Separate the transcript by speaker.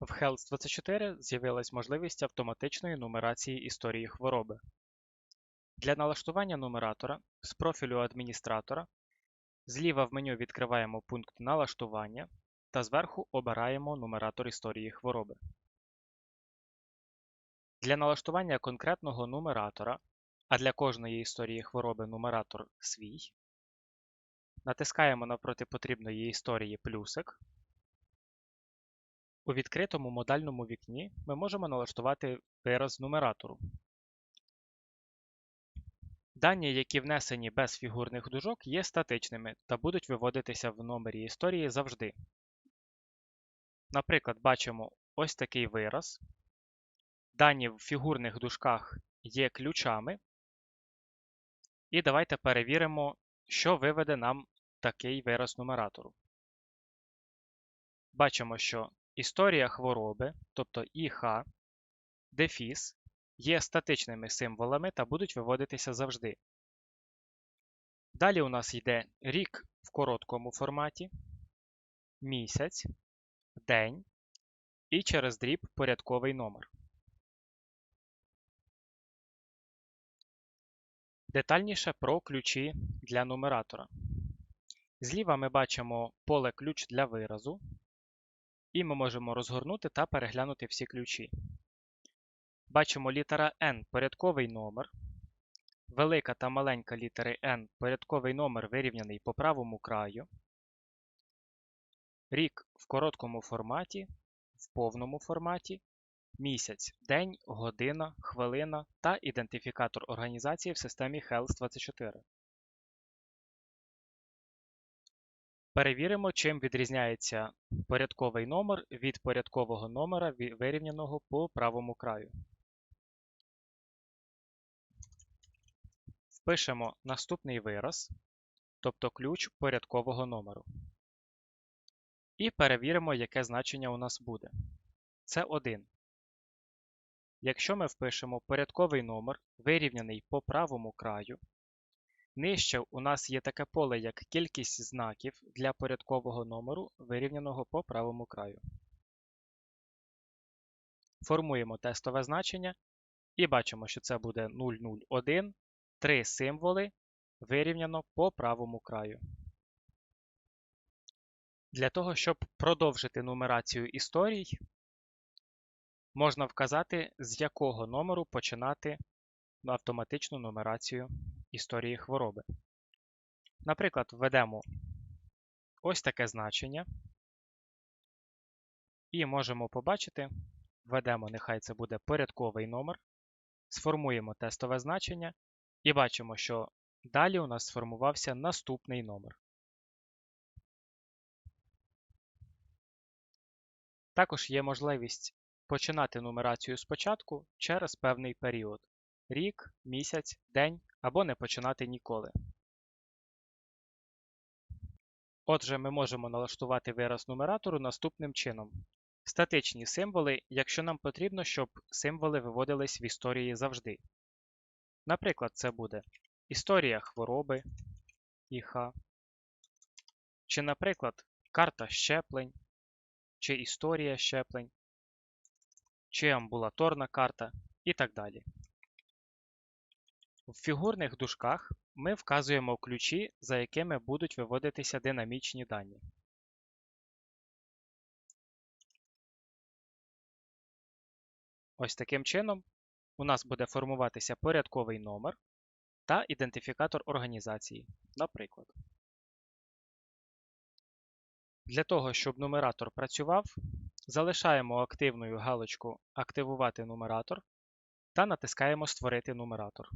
Speaker 1: В Health24 з'явилась можливість автоматичної нумерації історії хвороби. Для налаштування нумератора з профілю адміністратора зліва в меню відкриваємо пункт Налаштування та зверху обираємо нумератор історії хвороби. Для налаштування конкретного нумератора, а для кожної історії хвороби нумератор свій, натискаємо навпроти потрібної історії плюсик. У відкритому модальному вікні ми можемо налаштувати вираз нумератору. Дані, які внесені без фігурних дужок, є статичними та будуть виводитися в номері історії завжди. Наприклад, бачимо ось такий вираз. Дані в фігурних дужках є ключами. І давайте перевіримо, що виведе нам такий вираз нумератору. Бачимо, що історія хвороби, тобто ІХ, дефіс, є статичними символами та будуть виводитися завжди. Далі у нас йде рік в короткому форматі, місяць, день і через дріб порядковий номер. Детальніше про ключі для нумератора. Зліва ми бачимо поле ключ для виразу, і ми можемо розгорнути та переглянути всі ключі. Бачимо літера N порядковий номер. Велика та маленька літери N порядковий номер вирівняний по правому краю. Рік в короткому форматі, в повному форматі, місяць, день, година, хвилина та ідентифікатор організації в системі Health24. Перевіримо, чим відрізняється порядковий номер від порядкового номера, вирівняного по правому краю. Впишемо наступний вираз, тобто ключ порядкового номеру. І перевіримо, яке значення у нас буде. Це 1. Якщо ми впишемо порядковий номер, вирівняний по правому краю, нижче у нас є таке поле, як кількість знаків для порядкового номеру, вирівняного по правому краю. Формуємо тестове значення і бачимо, що це буде 001 три символи вирівняно по правому краю. Для того, щоб продовжити нумерацію історій, можна вказати, з якого номеру починати автоматичну нумерацію історії хвороби. Наприклад, введемо ось таке значення, і можемо побачити, введемо, нехай це буде порядковий номер, сформуємо тестове значення і бачимо, що далі у нас сформувався наступний номер. Також є можливість починати нумерацію спочатку через певний період рік, місяць, день або не починати ніколи. Отже, ми можемо налаштувати вираз нумератору наступним чином. Статичні символи, якщо нам потрібно, щоб символи виводились в історії завжди. Наприклад, це буде історія хвороби ІХ, чи, наприклад, карта щеплень, чи історія щеплень, чи амбулаторна карта і так далі. В фігурних дужках ми вказуємо ключі, за якими будуть виводитися динамічні дані. Ось таким чином у нас буде формуватися порядковий номер та ідентифікатор організації, наприклад. Для того, щоб нумератор працював, залишаємо активною галочку Активувати нумератор та натискаємо Створити нумератор.